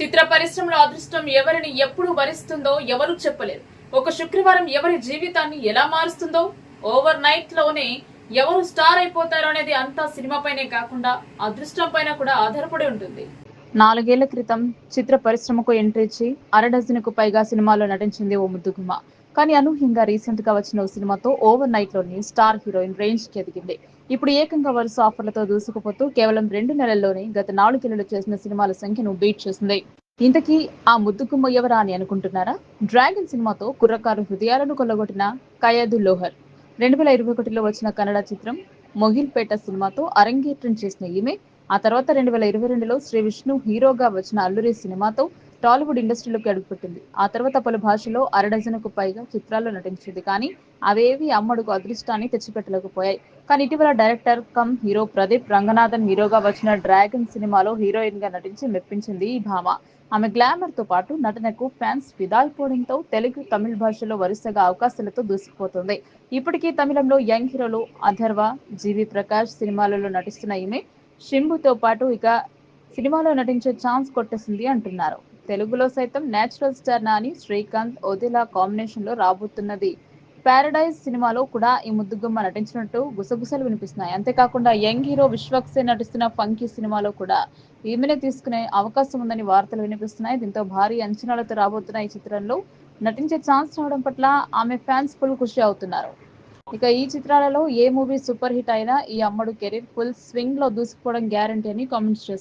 చిత్ర పరిశ్రమలో అదృష్టం ఎవరిని ఎప్పుడు వరిస్తుందో ఎవరు చెప్పలేరు ఒక శుక్రవారం ఎవరి జీవితాన్ని ఎలా మారుస్తుందో ఓవర్ నైట్లోనే ఎవరు స్టార్ అయిపోతారో అనేది అంతా సినిమా పైనే కాకుండా అదృష్టం పైన కూడా ఆధారపడి ఉంటుంది. నాలుగేళ్ళ క్రితం చిత్ర పరిశ్రమకు ఎంట్రీ ఇచ్చి అర డజన్కు పైగా సినిమాలో నటించింది ఓ ముద్దుగుమ్మ. కానీ అనూహ్యంగా రీసెంట్గా వచ్చిన ఓ సినిమాతో ఓవర్ నైట్లోని స్టార్ హీరోయిన్ రేంజ్కి ఎదిగింది. ఇప్పుడు ఏకంగా వరుస ఆఫర్లతో దూసుకుపోతూ కేవలం రెండు నెలల్లోనే గత నాలుగేళ్ళలో చేసిన సినిమాల సంఖ్యను బీట్ చేసింది. ఇంతకీ ఆ ముద్దుకుమ్మ ఎవరా అని అనుకుంటున్నారా? డ్రాగన్ సినిమాతో కుర్రకారు హృదయాలను కొల్లగొట్టిన కయాదు లోహర్. రెండు వేల ఇరవై ఒకటిలో వచ్చిన కన్నడ చిత్రం మొగిల్పేట సినిమాతో అరంగేట్రం చేసిన ఈమె ఆ తర్వాత రెండు వేల ఇరవై రెండులో శ్రీ విష్ణు హీరోగా వచ్చిన అల్లురి సినిమాతో టాలీవుడ్ ఇండస్ట్రీలోకి అడుగుపెట్టింది. ఆ తర్వాత పలు భాషల్లో అరడజనుకు పైగా చిత్రాల్లో నటించింది. కానీ అవేవి అమ్మడుకు అదృష్టాన్ని తెచ్చిపెట్టలేకపోయాయి. కానీ ఇటీవల director cum hero Pradeep Ranganathan హీరోగా వచ్చిన డ్రాగన్ సినిమాలో హీరోయిన్గా నటించి మెప్పించింది ఈ భామ. ఆమె గ్లామర్తో పాటు నటనకు ఫ్యాన్స్ ఫిదాయిపోవడంతో తెలుగు తమిళ భాషలో వరుసగా అవకాశాలతో దూసుకుపోతుంది. ఇప్పటికీ తమిళంలో యంగ్ హీరోలు అథర్వ జీవి ప్రకాష్ సినిమాలలో నటిస్తున్న ఈమె షింబుతో పాటు ఇక సినిమాలో నటించే ఛాన్స్ కొట్టేసింది అంటున్నారు. తెలుగులో సైతం నేచురల్ స్టార్ నాని శ్రీకాంత్ ఒదిలా కాంబినేషన్లో రాబోతున్నది. పారడైజ్ సినిమాలో కూడా ఈ ముద్దుగుమ్మ నటించినట్టు గుసగుసలు వినిపిస్తున్నాయి. అంతేకాకుండా యంగ్ హీరో విశ్వక్సే నటిస్తున్న ఫంకీ సినిమాలో కూడా ఈమెనే తీసుకునే అవకాశం ఉందని వార్తలు వినిపిస్తున్నాయి. దీంతో భారీ అంచనాలతో రాబోతున్న ఈ చిత్రంలో నటించే ఛాన్స్ రావడం పట్ల ఆమె ఫ్యాన్స్ ఫుల్ ఖుషి అవుతున్నారు. ఇక ఈ చిత్రాలలో ఏ మూవీ సూపర్ హిట్ అయినా ఈ అమ్మడు కెరీర్ ఫుల్ స్వింగ్లో దూసుకుపోవడం గ్యారంటీ అని కామెంట్స్ చేస్తున్నారు.